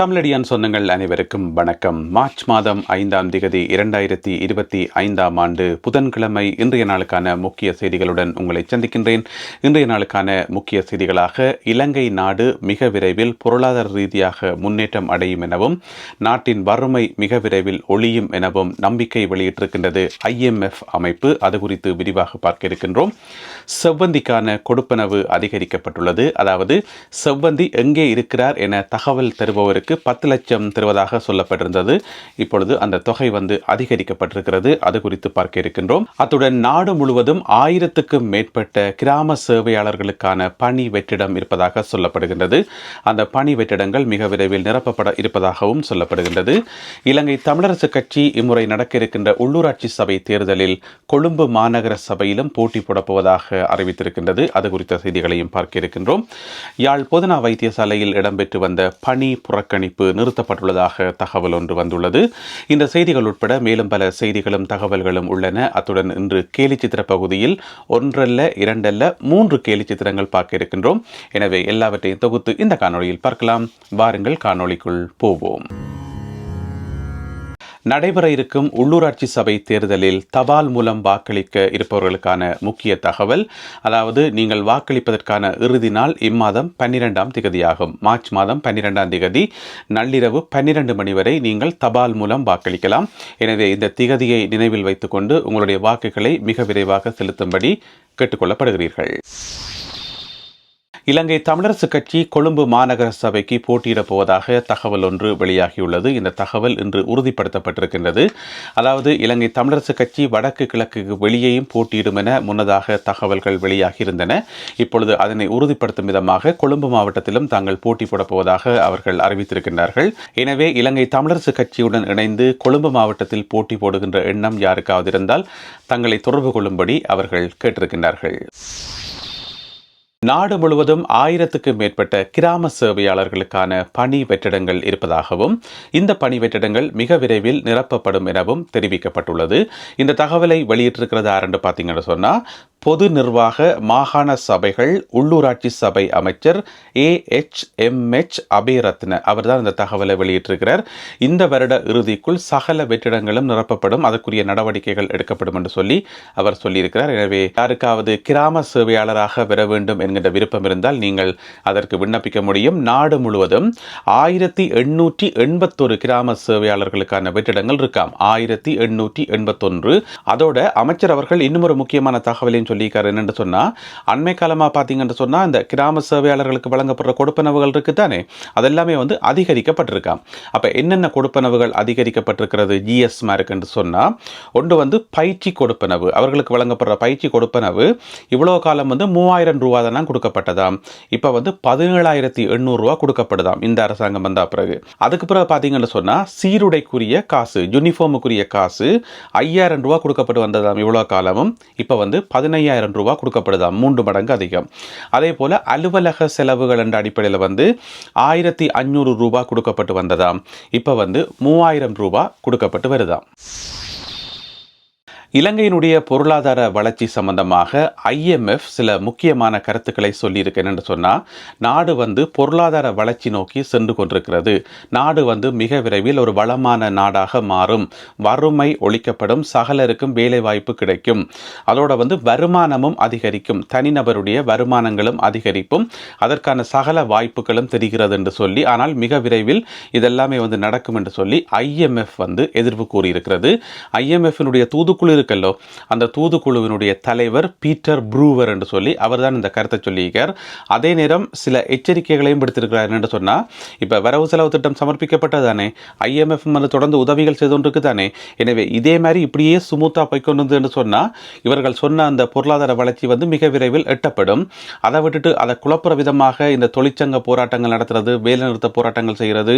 தமிழடியான் சொந்தங்கள் அனைவருக்கும் வணக்கம். மார்ச் மாதம் ஐந்தாம் திகதி இரண்டாயிரத்தி இருபத்தி ஐந்தாம் ஆண்டு புதன்கிழமை இன்றைய நாளுக்கான முக்கிய செய்திகளுடன் உங்களை சந்திக்கின்றேன். இன்றைய நாளுக்கான முக்கிய செய்திகளாக இலங்கை நாடு மிக விரைவில் பொருளாதார ரீதியாக முன்னேற்றம் அடையும் எனவும் நாட்டின் வறுமை மிக விரைவில் ஒளியும் எனவும் நம்பிக்கை வெளியிட்டிருக்கின்றது ஐஎம்எஃப் அமைப்பு. அது குறித்து விரிவாக பார்க்க இருக்கின்றோம். செவ்வந்திக்கான கொடுப்பனவு அதிகரிக்கப்பட்டுள்ளது. அதாவது செவ்வந்தி எங்கே இருக்கிறார் என தகவல் தருபவருக்கு பத்து லட்சம் தருவதாக சொல்லப்பட்டிருந்தது. இப்பொழுது அந்த தொகை வந்து அதிகரிக்கப்பட்டிருக்கிறது. அது குறித்து பார்க்க இருக்கின்றோம். அத்துடன் நாடு முழுவதும் ஆயிரத்துக்கும் மேற்பட்ட கிராம சேவையாளர்களுக்கான பணி வெற்றிடம் இருப்பதாக சொல்லப்படுகின்றது. அந்த பணி வெற்றிடங்கள் மிக விரைவில் நிரப்பப்பட இருப்பதாகவும் சொல்லப்படுகின்றது. இலங்கை தமிழரசு கட்சி இம்முறை நடக்க இருக்கின்ற உள்ளூராட்சி சபை தேர்தலில் கொழும்பு மாநகர சபையிலும் போட்டி போடப்போவதாக அறிவித்திருக்கின்றது. அது குறித்த செய்திகளையும் பார்க்க இருக்கின்றோம். யாழ் பொதுனா வைத்தியசாலையில் இடம்பெற்று வந்த பணி கணிப்பு நிறுத்தப்பட்டுள்ளதாக தகவல் ஒன்று வந்துள்ளது. இந்த செய்திகள் உட்பட மேலும் பல செய்திகளும் தகவல்களும் உள்ளன. அத்துடன் இன்று கேலி சித்திர பகுதியில் ஒன்றல்ல இரண்டல்ல மூன்று கேலி சித்திரங்கள் பார்க்க இருக்கின்றோம். எனவே எல்லாவற்றையும் தொகுத்து இந்த காணொளியில் பார்க்கலாம். வாருங்கள் காணொளிக்குள் போவோம். நடைபெற இருக்கும் உள்ளூராட்சி சபை தேர்தலில் தபால் மூலம் வாக்களிக்க இருப்பவர்களுக்கான முக்கிய தகவல் அதாவது நீங்கள் வாக்களிப்பதற்கான இறுதி நாள் இம்மாதம் பன்னிரெண்டாம் திகதியாகும். மார்ச் மாதம் பன்னிரெண்டாம் திகதி நள்ளிரவு பன்னிரண்டு மணி வரை நீங்கள் தபால் மூலம் வாக்களிக்கலாம். எனவே இந்த திகதியை நினைவில் வைத்துக்கொண்டு உங்களுடைய வாக்குகளை மிக விரைவாக செலுத்தும்படி கேட்டுக்கொள்ளப்படுகிறீர்கள். இலங்கை தமிழரசு கட்சி கொழும்பு மாநகர சபைக்கு போட்டியிடப் போவதாக தகவல் ஒன்று வெளியாகியுள்ளது. இந்த தகவல் இன்று உறுதிப்படுத்தப்பட்டிருக்கின்றது. அதாவது இலங்கை தமிழரசு கட்சி வடக்கு கிழக்கு வெளியேயும் போட்டியிடும் என முன்னதாக தகவல்கள் வெளியாகியிருந்தன. இப்பொழுது அதனை உறுதிப்படுத்தும் விதமாக கொழும்பு மாவட்டத்திலும் தாங்கள் போட்டி போடப் போவதாக அவர்கள் அறிவித்திருக்கின்றார்கள். எனவே இலங்கை தமிழரசு கட்சியுடன் இணைந்து கொழும்பு மாவட்டத்தில் போட்டி போடுகின்ற எண்ணம் யாருக்காவது இருந்தால் தங்களை தொடர்பு கொள்ளும்படி அவர்கள் கேட்டிருக்கின்றார்கள். நாடு முழுவதும் ஆயிரத்துக்கு மேற்பட்ட கிராம சேவையாளர்களுக்கான பணி வெற்றிடங்கள் இருப்பதாகவும் இந்த பணி வெற்றிடங்கள் மிக விரைவில் நிரப்பப்படும் எனவும் தெரிவிக்கப்பட்டுள்ளது. இந்த தகவலை வெளியிட்டிருக்கிறது யாருன்னு பார்த்தீங்கன்னு சொன்னால் பொது நிர்வாக மாகாண சபைகள் உள்ளூராட்சி சபை அமைச்சர் A H M H Abeyratne அவர் தான் இந்த தகவலை வெளியிட்டிருக்கிறார். இந்த வருட இறுதிக்குள் சகல வெற்றிடங்களும் நிரப்பப்படும் அதற்குரிய நடவடிக்கைகள் எடுக்கப்படும் என்று சொல்லி அவர் சொல்லியிருக்கிறார். எனவே யாருக்காவது கிராம சேவையாளராக வர வேண்டும் என்கின்ற விருப்பம் இருந்தால் நீங்கள் அதற்கு விண்ணப்பிக்க முடியும். நாடு முழுவதும் ஆயிரத்தி எண்ணூற்றி எண்பத்தொரு கிராம சேவையாளர்களுக்கான வெற்றிடங்கள் இருக்காம். ஆயிரத்தி எண்ணூற்றி எண்பத்தொன்று. அதோட அமைச்சர் அவர்கள் இன்னும் ஒரு முக்கியமான தகவலையும் சொல்லியிருக்காரு. என்னென்னு சொன்னால் அண்மை காலமாக பார்த்தீங்கன்னு சொன்னால் இந்த கிராம சேவையாளர்களுக்கு வழங்கப்படுற கொடுப்பனவுகள் இருக்குது தானே அதெல்லாமே வந்து அதிகரிக்கப்பட்டிருக்காம். அப்போ என்னென்ன கொடுப்பனவுகள் அதிகரிக்கப்பட்டிருக்கிறது? ஜிஎஸ் மார்க்குன்னு சொன்னால் ஒன்று வந்து பயிற்சி கொடுப்பனவு. அவர்களுக்கு வழங்கப்படுற பயிற்சி கொடுப்பனவு இவ்வளோ காலம் வந்து மூவாயிரம் ரூபா தானே கொடுக்கப்பட்டதாம். இப்போ வந்து பதினேழாயிரத்தி எண்ணூறுரூவா கொடுக்கப்படுதாம் இந்த அரசாங்கம் வந்த பிறகு. அதுக்கு பிறகு பார்த்தீங்கன்னு சொன்னால் சீருடைக்குரிய காசு யூனிஃபார்முக்குரிய காசு ஐயாயிரம் ரூபா கொடுக்கப்பட்டு வந்ததாம் இவ்வளோ காலமும். இப்போ வந்து பதினையாயிரம் ரூபா கொடுக்கப்படுதாம் மூன்று மடங்கு அதிகம். அதே போல் அலுவலக செலவுகள் என்ற அடிப்படையில் வந்து ஆயிரத்தி ஐநூறு ரூபா கொடுக்கப்பட்டு வந்ததாம். இப்போ வந்து மூவாயிரம் ரூபா கொடுக்கப்பட்டு வருதாம். இலங்கையினுடைய பொருளாதார வளர்ச்சி சம்பந்தமாக ஐஎம்எஃப் சில முக்கியமான கருத்துக்களை சொல்லியிருக்கேன் என்று சொன்னால் நாடு வந்து பொருளாதார வளர்ச்சி நோக்கி சென்று கொண்டிருக்கிறது. நாடு வந்து மிக விரைவில் ஒரு வளமான நாடாக மாறும். வறுமை ஒழிக்கப்படும் சகலருக்கும் வேலைவாய்ப்பு கிடைக்கும். அதோட வந்து வருமானமும் அதிகரிக்கும். தனிநபருடைய வருமானங்களும் அதிகரிப்பும் அதற்கான சகல வாய்ப்புகளும் தெரிகிறது என்று சொல்லி ஆனால் மிக விரைவில் இதெல்லாமே வந்து நடக்கும் என்று சொல்லி ஐஎம்எஃப் வந்து எதிர்ப்பு கூறியிருக்கிறது. ஐஎம்எஃபினுடைய தூதுக்குழு இருக்கல்லோ அந்த தூதுக்குழுவினுடைய தலைவர் பீட்டர் ப்ரூவர் என்று சொல்லி அவர் தான் இந்த கருத்தை சொல்லியிருக்கார். அதே நேரம் சில எச்சரிக்கைகளையும் விடுத்திருக்கிறார் என்று சொன்னால் இப்போ வரவு செலவு திட்டம் சமர்ப்பிக்கப்பட்டதானே ஐஎம்எஃப் வந்து தொடர்ந்து உதவிகள் செய்து கொண்டிருக்கு தானே எனவே இதே மாதிரி இப்படியே சுமூத்தாக போய்க்கொண்டு என்று சொன்னால் இவர்கள் சொன்ன அந்த பொருளாதார வளர்ச்சி வந்து மிக விரைவில் எட்டப்படும். அதை விட்டுட்டு அதை குழப்புற விதமாக இந்த தொழிற்சங்க போராட்டங்கள் நடத்துறது வேலைநிறுத்த போராட்டங்கள் செய்கிறது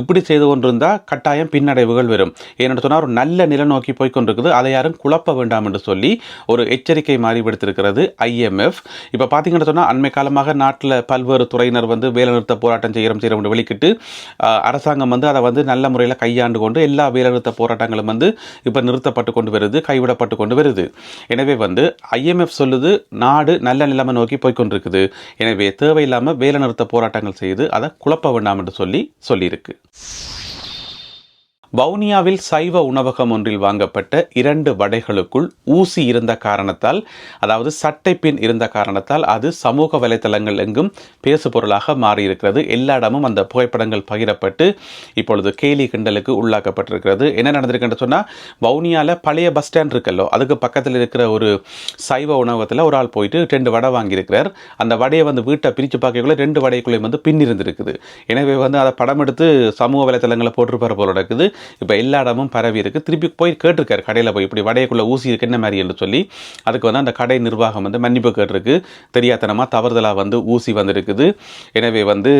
இப்படி செய்து கொண்டிருந்தால் கட்டாயம் பின்னடைவுகள் வரும். ஏன்னு சொன்னால் ஒரு நல்ல நிலை நோக்கி போய்க்கொண்டிருக்குது அதை யாரும் குழப்ப வேண்டாம் என்று சொல்லி ஒரு எச்சரிக்கை மாறி விடுத்திருக்கிறது ஐஎம்எஃப் இப்போ பார்த்தீங்கன்னு சொன்னால் அண்மை காலமாக நாட்டில் பல்வேறு துறையினர் வந்து வேலைநிறுத்த போராட்டம் செய்கிறோம் செய்கிறோம் என்று வெளிக்கிட்டு அரசாங்கம் வந்து அதை வந்து நல்ல முறையில் கையாண்டு கொண்டு எல்லா வேலைநிறுத்த போராட்டங்களும் வந்து இப்போ நிறுத்தப்பட்டு கொண்டு வருது கைவிடப்பட்டு கொண்டு வருது. எனவே வந்து ஐஎம்எஃப் சொல்லுது நாடு நல்ல நிலைமை நோக்கி போய்க்கொண்டிருக்குது எனவே தேவையில்லாமல் வேலைநிறுத்த போராட்டங்கள் செய்து அதை குழப்ப வேண்டாம் என்று சொல்லி சொல்லியிருக்கு. வவுனியாவில் சைவ உணவகம் ஒன்றில் வாங்கப்பட்ட இரண்டு வடைகளுக்குள் ஊசி இருந்த காரணத்தால் அதாவது சட்டைப்பின் இருந்த காரணத்தால் அது சமூக வலைத்தளங்கள் எங்கும் பேசுபொருளாக மாறியிருக்கிறது. எல்லா இடமும் அந்த புகைப்படங்கள் பகிரப்பட்டு இப்பொழுது கேலி கிண்டலுக்கு உள்ளாக்கப்பட்டிருக்கிறது. என்ன நடந்திருக்குன்னு சொன்னால் வவுனியாவில் பழைய பஸ் ஸ்டாண்ட் இருக்கல்லோ அதுக்கு பக்கத்தில் இருக்கிற ஒரு சைவ உணவகத்தில் ஒரு ஆள் போயிட்டு ரெண்டு வடை வாங்கியிருக்கிறார். அந்த வடையை வந்து வீட்டை பிரித்து பார்க்கக்குள்ள ரெண்டு வடைக்குள்ளேயும் வந்து பின் இருந்திருக்குது. எனவே வந்து அதை படம் எடுத்து சமூக வலைத்தளங்களை போட்டிருப்பார் போல இருக்குது இப்போ எல்லா இடமும் பரவி இருக்குது திருப்பி போய் கேட்டிருக்காரு கடையில் போய். இப்படி வடையக்குள்ள ஊசி இருக்கு என்ன மாதிரி என்று சொல்லி. அதுக்கு வந்து அந்த கடை நிர்வாகம் வந்து மன்னிப்பு கேட்டிருக்கு. தெரியாதனமாக தவறுதலாக வந்து ஊசி வந்திருக்குது. எனவே வந்து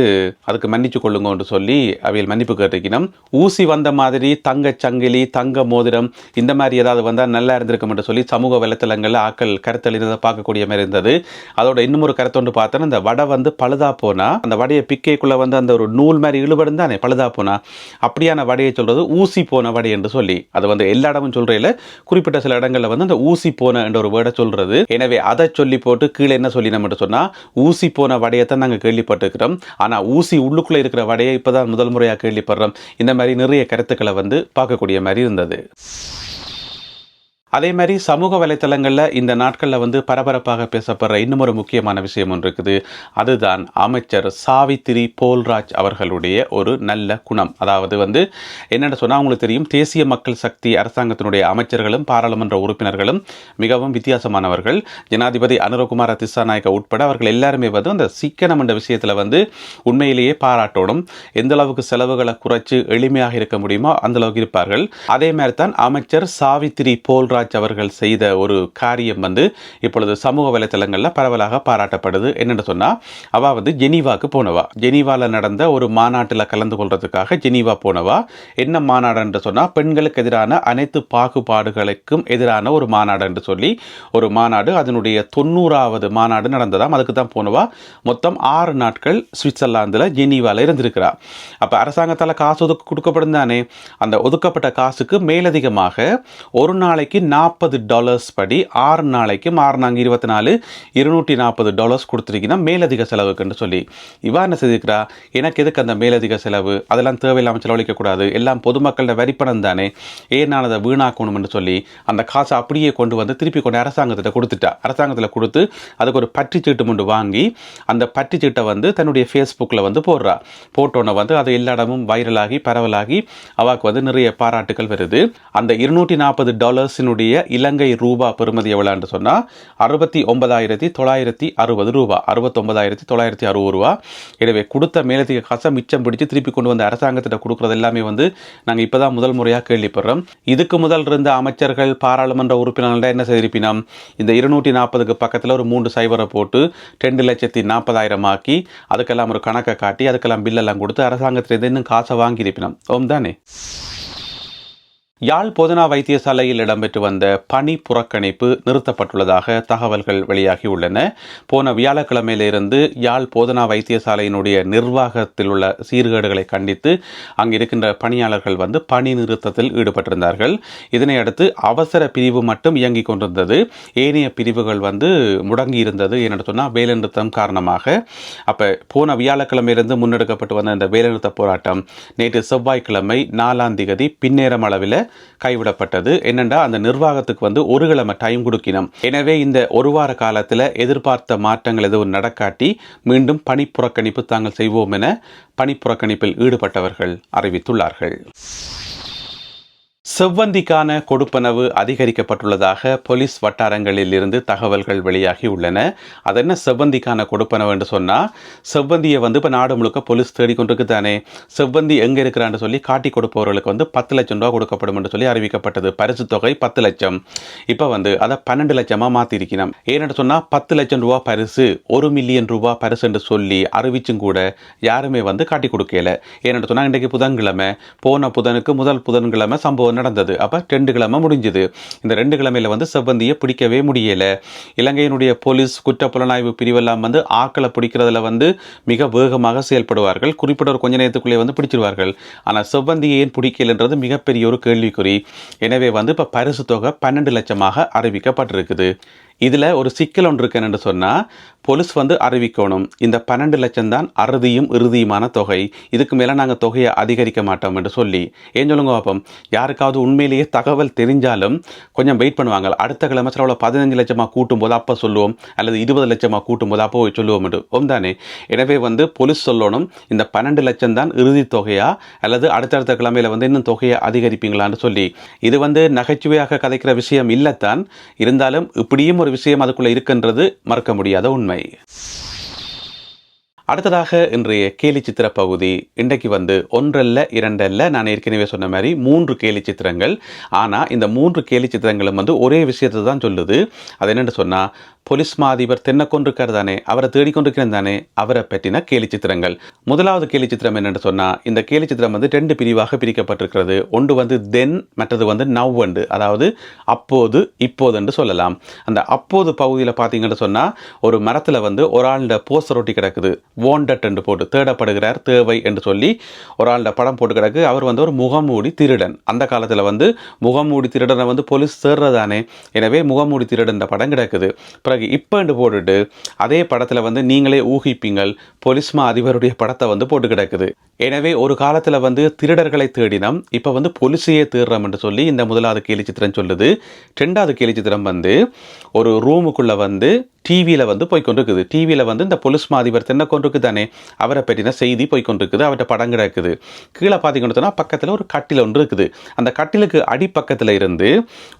அதுக்கு மன்னிச்சு கொள்ளுங்கன்னு சொல்லி அவையில் மன்னிப்பு கேட்டிருக்கணும் ஊசி வந்த மாதிரி தங்க சங்கிலி தங்க மோதிரம் இந்த மாதிரி ஏதாவது வந்தால் நல்லா இருந்திருக்கும் என்று சொல்லி சமூக வலைத்தளங்களில் ஆக்கள் கருத்தெளிந்ததை பார்க்கக்கூடிய மாதிரி இருந்தது. அதோட இன்னும் ஒரு கருத்தொன்று பார்த்தோன்னா இந்த வடை வந்து பழுதா போனால் அந்த வடையை பிக்கைக்குள்ளே வந்து அந்த ஒரு நூல் மாதிரி இழுபடும் தானே பழுதா போனால் அப்படியான வடையை சொல்கிறது ஊசி போன வடை என்று சொல்லி. அது வந்து எல்லா இடமும் சொல்றையில குறிப்பிட்ட சில இடங்கள்ல வந்து அந்த ஊசி போன என்ற ஒரு வேர்டை சொல்றது. எனவே அதை சொல்லி போட்டு கீழே என்ன சொல்லி நம்ம சொன்னா ஊசி போன வடையத்தான் நாங்கள் கேள்விப்பட்டிருக்கிறோம். ஆனா ஊசி உள்ளுக்குள்ள இருக்கிற வடையை இப்பதான் முதல் முறையாக கேள்விப்படுறோம். இந்த மாதிரி நிறைய கருத்துக்களை வந்து பார்க்கக்கூடிய மாதிரி இருந்தது. அதே மாதிரி சமூக வலைத்தளங்களில் இந்த நாட்களில் வந்து பரபரப்பாக பேசப்படுற இன்னும் ஒரு முக்கியமான விஷயம் ஒன்று இருக்குது. அதுதான் அமைச்சர் சாவித்திரி போல்ராஜ் அவர்களுடைய ஒரு நல்ல குணம். அதாவது வந்து என்னென்னு சொன்னால் அவங்களுக்கு தெரியும் தேசிய மக்கள் சக்தி அரசாங்கத்தினுடைய அமைச்சர்களும் பாராளுமன்ற உறுப்பினர்களும் மிகவும் வித்தியாசமானவர்கள். ஜனாதிபதி அனுரகுமார திசாநாயக்க உட்பட அவர்கள் எல்லாருமே வந்து அந்த சிக்கனம் என்ற விஷயத்தில் வந்து உண்மையிலேயே பாராட்டணும் எந்த அளவுக்கு செலவுகளை குறைச்சு எளிமையாக இருக்க முடியுமோ அந்த அளவுக்கு இருப்பார்கள். அதே மாதிரி தான் அமைச்சர் சாவித்திரி போல்ராஜ் அவர்கள் செய்த ஒரு காரியம் வந்து இப்பொழுது சமூக வலைத்தளங்களில் பரவலாக பாராட்டப்படுது. என்னென்னு சொன்னால் அவள் வந்து ஜெனீவாக்கு போனவா. ஜெனீவாவில் நடந்த ஒரு மாநாட்டில் கலந்து கொள்றதுக்காக ஜெனீவா போனவா. என்ன மாநாடு என்று சொன்னால் பெண்களுக்கு எதிரான அனைத்து பாகுபாடுகளுக்கும் எதிரான ஒரு மாநாடு என்று சொல்லி ஒரு மாநாடு அதனுடைய தொண்ணூறாவது மாநாடு நடந்ததாம். அதுக்கு தான் போனவா. மொத்தம் ஆறு நாட்கள் சுவிட்சர்லாந்தில் ஜெனீவாவில் இருந்திருக்கிறா. அப்போ அரசாங்கத்தால் காசு ஒதுக்கு கொடுக்கப்படும் தானே. அந்த ஒதுக்கப்பட்ட காசுக்கு மேலதிகமாக ஒரு நாளைக்கு நாற்பது டாலர்ஸ் படி ஆறு நாளைக்கும் ஆறு நாங்கள் இருபத்தி நாலு இருநூற்றி நாற்பது டாலர்ஸ் கொடுத்துருக்கீங்கன்னா மேலதிக செலவுக்குன்னு சொல்லி இவா என்ன செய்திருக்கிறா எனக்கு எதுக்கு அந்த மேலதிக செலவு? அதெல்லாம் தேவையில்லாமல் செலவழிக்கக்கூடாது எல்லாம் பொதுமக்களோட வரிப்பணம் தானே. ஏன் நான் அதை வீணாக்கணும்னு சொல்லி அந்த காசை அப்படியே கொண்டு வந்து திருப்பி கொண்டு அரசாங்கத்திட்ட கொடுத்துட்டா. அரசாங்கத்தில் கொடுத்து அதுக்கு ஒரு பற்றுச்சீட்டு கொண்டு வாங்கி அந்த பற்றுச்சீட்டை வந்து தன்னுடைய ஃபேஸ்புக்கில் வந்து போடுறா. போட்டோன்னே வந்து அது எல்லா இடமும் வைரலாகி பரவலாகி அவாக்கு வந்து நிறைய பாராட்டுகள் வருது. அந்த இருநூற்றி நாற்பது டாலர்ஸினுடைய இலங்கை ரூபா பெறுமதி எவ்வளோன்னு சொன்னால் அறுபத்தி ஒன்பதாயிரத்தி தொள்ளாயிரத்தி அறுபது ரூபா. அறுபத்தொன்பதாயிரத்தி தொள்ளாயிரத்தி அறுபது ரூபா. எனவே கொடுத்த மேலதிக காசை மிச்சம் பிடிச்சு திருப்பி கொண்டு வந்த அரசாங்கத்திட்ட கொடுக்குறது எல்லாமே வந்து நாங்கள் இப்போ தான் முதல் முறையாக கேள்விப்படுறோம். இதுக்கு முதல் இருந்த அமைச்சர்கள் பாராளுமன்ற உறுப்பினர்கள்ட்ட என்ன செய்திருப்பினோம் இந்த இருநூற்றி நாற்பதுக்கு பக்கத்தில் ஒரு மூன்று சைபரை போட்டு ரெண்டு லட்சத்தி நாற்பதாயிரம் ஆக்கி அதுக்கெல்லாம் ஒரு கணக்கை காட்டி அதுக்கெல்லாம் பில்லெல்லாம் கொடுத்து அரசாங்கத்திலேருந்து இன்னும் காசை வாங்கியிருப்பினோம். ஓம் தானே? யாழ் போதனா வைத்தியசாலையில் இடம்பெற்று வந்த பணி புறக்கணிப்பு நிறுத்தப்பட்டுள்ளதாக தகவல்கள் வெளியாகியுள்ளன போன வியாழக்கிழமையிலிருந்து யாழ் போதனா வைத்தியசாலையினுடைய நிர்வாகத்தில் உள்ள சீர்கேடுகளை கண்டித்து அங்கு இருக்கின்ற பணியாளர்கள் வந்து பணி நிறுத்தத்தில் ஈடுபட்டிருந்தார்கள். இதனை அடுத்து அவசர பிரிவு மட்டும் இயங்கிக் கொண்டிருந்தது. ஏனைய பிரிவுகள் வந்து முடங்கி இருந்தது என்று சொன்னால் வேலைநிறுத்தம் காரணமாக. அப்போ போன வியாழக்கிழமையிலிருந்து முன்னெடுக்கப்பட்டு வந்த இந்த வேலைநிறுத்த போராட்டம் நேற்று செவ்வாய்க்கிழமை நாலாம் திகதி பின்னேறம் அளவில் கைவிடப்பட்டது. என்னென்னா அந்த நிர்வாகத்துக்கு வந்து ஒரு கிழமை டைம் கொடுக்கணும் எனவே இந்த ஒரு வார காலத்தில் எதிர்பார்த்த மாற்றங்கள் எதுவும் நடக்காட்டி மீண்டும் பணி புறக்கணிப்பு தாங்கள் செய்வோம் என பணி புறக்கணிப்பில் ஈடுபட்டவர்கள் அறிவித்துள்ளார்கள். செவ்வந்திக்கான கொடுப்பனவு அதிகரிக்கப்பட்டுள்ளதாக போலீஸ் வட்டாரங்களில் இருந்து தகவல்கள் வெளியாகி உள்ளன. அது என்ன செவ்வந்திக்கான கொடுப்பனவு என்று சொன்னால் செவ்வந்தியை வந்து இப்போ நாடு முழுக்க போலீஸ் தேடிக்கொண்டிருக்கு தானே. செவ்வந்தி எங்கே இருக்கிறான்னு சொல்லி காட்டி கொடுப்பவர்களுக்கு வந்து பத்து லட்சம் ரூபா கொடுக்கப்படும் என்று சொல்லி அறிவிக்கப்பட்டது. பரிசு தொகை பத்து லட்சம். இப்போ வந்து அதை பன்னெண்டு லட்சமாக மாற்றிருக்கணும் ஏன்னு சொன்னால் பத்து லட்சம் ரூபா பரிசு ஒரு மில்லியன் ரூபா பரிசு என்று சொல்லி அறிவிச்சும் கூட யாருமே வந்து காட்டி கொடுக்கல. ஏன்னு சொன்னால் இன்றைக்கு புதன்கிழமை. போன புதனுக்கு முதல் புதன்கிழமை சம்பவம் நடந்தது அப்போ ரெண்டு கிழமை முடிஞ்சுது. இந்த ரெண்டு கிழமையில் வந்து செவ்வந்தியை பிடிக்கவே முடியலை. இலங்கையினுடைய போலீஸ் குற்ற புலனாய்வு பிரிவெல்லாம் வந்து ஆக்களை பிடிக்கிறதுல வந்து மிக வேகமாக செயல்படுவார்கள். குறிப்பிட்ட ஒரு கொஞ்ச நேரத்துக்குள்ளே வந்து பிடிச்சிருவார்கள். ஆனால் செவ்வந்தியை ஏன் பிடிக்கலைன்றது மிகப்பெரிய ஒரு கேள்விக்குறி. எனவே வந்து இப்போ பரிசு தொகை பன்னெண்டு லட்சமாக அறிவிக்கப்பட்டிருக்குது. இதில் ஒரு சிக்கல் ஒன்று இருக்கு என்னென்று சொன்னால் போலீஸ் வந்து அறிவிக்கணும். இந்த பன்னெண்டு லட்சம் தான் அறுதியும் இறுதியுமான தொகை. இதுக்கு மேலே நாங்கள் தொகையை அதிகரிக்க மாட்டோம் என்று சொல்லி. ஏன் சொல்லுங்க பாப்போம். யாருக்காவது உண்மையிலேயே தகவல் தெரிஞ்சாலும் கொஞ்சம் வெயிட் பண்ணுவாங்க. அடுத்த கிழமை சில பதினஞ்சு லட்சமாக கூட்டும் போது அப்போ சொல்லுவோம். அல்லது இருபது லட்சமாக கூட்டும் போது அப்போ சொல்லுவோம் என்று. ஓம் தானே. எனவே வந்து போலீஸ் சொல்லணும் இந்த பன்னெண்டு லட்சம் தான் இறுதி தொகையா? அல்லது அடுத்தடுத்த கிழமையில வந்து இன்னும் தொகையை அதிகரிப்பீங்களான்னு சொல்லி. இது வந்து நகைச்சுவையாக கதைக்கிற விஷயம் இல்லைத்தான். இருந்தாலும் இப்படியும் ஒரு விஷயம் அதுக்குள்ளே இருக்கின்றது மறக்க முடியாத உண்மை. அடுத்ததாக இன்றைய கேலி சித்திர பகுதி இன்றைக்கு வந்து ஒன்றல்ல இரண்டல்ல நான் ஏற்கனவே சொன்ன மாதிரி மூன்று கேலி சித்திரங்கள். ஆனால் இந்த மூன்று கேலி சித்திரங்களும் வந்து ஒரே விஷயத்தை தான் சொல்லுது. அது என்னென்னு சொன்னால் போலீஸ் மாதிபர் தென்னை கொண்டிருக்கார் தானே அவரை தேடிக்கொண்டிருக்கிறது தானே அவரை பற்றின கேலி சித்திரங்கள். முதலாவது கேலி சித்திரம் என்னென்னு சொன்னால் இந்த கேலி சித்திரம் வந்து ரெண்டு பிரிவாக பிரிக்கப்பட்டிருக்கிறது. ஒன்று வந்து தென் மற்றது வந்து நவ்வண்டு அதாவது அப்போது இப்போது என்று சொல்லலாம். அந்த அப்போது பகுதியில் பார்த்தீங்கன்னு சொன்னால் ஒரு மரத்தில் வந்து ஒரு ஆளுட போஸ்டர் ஒட்டி கிடக்குது. வாண்டட் என்று போட்டு தேடப்படுகிறார் தேவை என்று சொல்லி ஒரு ஆள்கிட்ட படம் போட்டு கிடக்கு. அவர் வந்து ஒரு முகமூடி திருடன். அந்த காலத்தில் வந்து முகமூடி திருடனை வந்து போலீஸ் தேடுறதானே? எனவே முகமூடி திருடன் படம் கிடக்குது. பிறகு இப்போண்டு போட்டுட்டு அதே படத்தில் வந்து நீங்களே ஊகிப்பீங்கள் பொலிஸ்மா அதிபருடைய படத்தை வந்து போட்டு கிடக்குது. எனவே ஒரு காலத்தில் வந்து திருடர்களை தேடினோம். இப்போ வந்து பொலிசையே தேடுறோம் என்று சொல்லி இந்த முதலாவது கேலி சித்திரம் சொல்லுது. ரெண்டாவது கேலி சித்திரம் வந்து ஒரு ரூமுக்குள்ளே வந்து டிவியில் வந்து போய்கொண்டிருக்குது டிவியில் வந்து இந்த பொலிஸ் மாதிபர் தென்னக்கொண்டிருக்கு தானே அவரை பற்றின செய்தி போய்கொண்டிருக்குது அவர்கிட்ட படம் கிடக்குது. கீழே பார்த்தீங்கன்னு பக்கத்தில் ஒரு கட்டில் ஒன்று இருக்குது. அந்த கட்டிலுக்கு அடிப்பக்கத்தில் இருந்து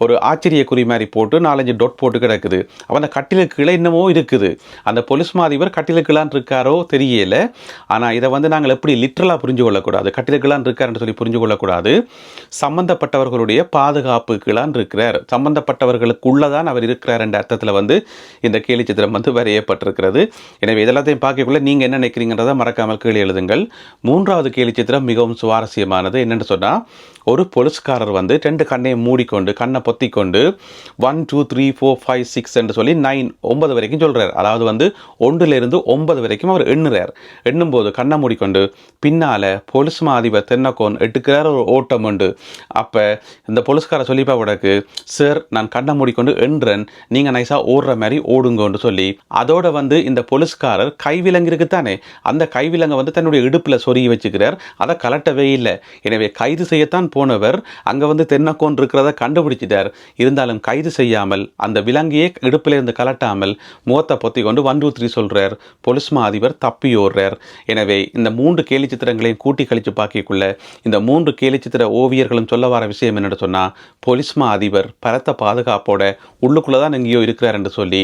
ஒரு ஆச்சரிய குறி மாதிரி போட்டு நாலஞ்சு டொட் போட்டு கிடக்குது. அவன் அந்த கட்டிலுக்கு கீழே இன்னமோ இருக்குது. அந்த பொலிஸ் மாதிபர் கட்டிலுக்குலான் இருக்காரோ தெரியல. ஆனால் இதை வந்து நாங்கள் எப்படி லிட்ரலாக புரிஞ்சு கொள்ளக்கூடாது கட்டிலுக்குலான் இருக்காருன்னு சொல்லி புரிஞ்சு கொள்ளக்கூடாது. சம்மந்தப்பட்டவர்களுடைய பாதுகாப்புக்குலான் இருக்கிறார். சம்பந்தப்பட்டவர்களுக்குள்ளதான் அவர் இருக்கிறார் என்ற அர்த்தத்தில் வந்து இந்த கேலி சித்திரம் வந்து வரையப்பட்டிருக்கிறது எனவே இதெல்லாத்தையும் பார்க்கக்குள்ள நீங்கள் என்ன நினைக்கிறீங்கன்றதை மறக்காமல் கீழே எழுதுங்கள். மூன்றாவது கேலி சித்திரம் மிகவும் சுவாரஸ்யமானது. என்னென்னு சொன்னால் ஒரு போலீஸ்காரர் வந்து ரெண்டு கண்ணையும் மூடிக்கொண்டு கண்ணை பொத்திக்கொண்டு one two three four five six என்று சொல்லி நைன் ஒன்பது வரைக்கும் சொல்கிறார் அதாவது வந்து ஒன்றிலிருந்து ஒன்பது வரைக்கும் அவர் எண்ணுறார். எண்ணும்போது கண்ணை மூடிக்கொண்டு பின்னால் போலீஸ் மாதிபர் தென்னக்கோன் எட்டுக்கிறார் ஒரு ஓட்டம் உண்டு. அப்போ இந்த போலீஸ்கார சொல்லிப்பா உடக்கு சார் நான் கண்ணை மூடிக்கொண்டு எண்றேன். நீங்கள் நைஸாக ஓடுற மாதிரி ஓடுங்கன்னு சொல்லி அதோட வந்து இந்த போலீஸ்காரர் கைவிலங்கு இருக்குத்தானே அந்த கைவிலங்கை வந்து தன்னுடைய இடுப்பில் சொருகி வச்சுக்கிறார். அதை கலட்டவே இல்லை. எனவே கைது செய்யத்தான் போனவர் அங்கே வந்து தென்னக்கோன் இருக்கிறத கண்டுபிடிச்சிட்டார். இருந்தாலும் கைது செய்யாமல் அந்த விலங்கையே இடுப்பிலிருந்து கலட்டாமல் முகத்தை பொத்தி கொண்டு ஒன் டூ த்ரீ சொல்கிறார் பொலிஸ்மா அதிபர் தப்பி ஓடுறார். எனவே இந்த மூன்று கேலி சித்திரங்களையும் கூட்டி கழித்து பார்க்கக்குள்ள இந்த மூன்று கேலி சித்திர ஓவியர்களும் சொல்ல வர விஷயம் என்னென்னு சொன்னால் பொலிஸ்மா அதிபர் பலத்த பாதுகாப்போட உள்ளுக்குள்ளே தான் எங்கேயோ இருக்கிறார் என்று சொல்லி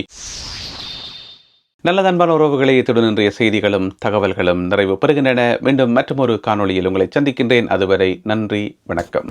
நல்ல அன்பான உறவுகளை இத்துடன் இன்றைய செய்திகளும் தகவல்களும் நிறைவு பெறுகின்றன. மீண்டும் மற்றொரு காணொளியில் உங்களை சந்திக்கின்றேன். அதுவரை நன்றி வணக்கம்.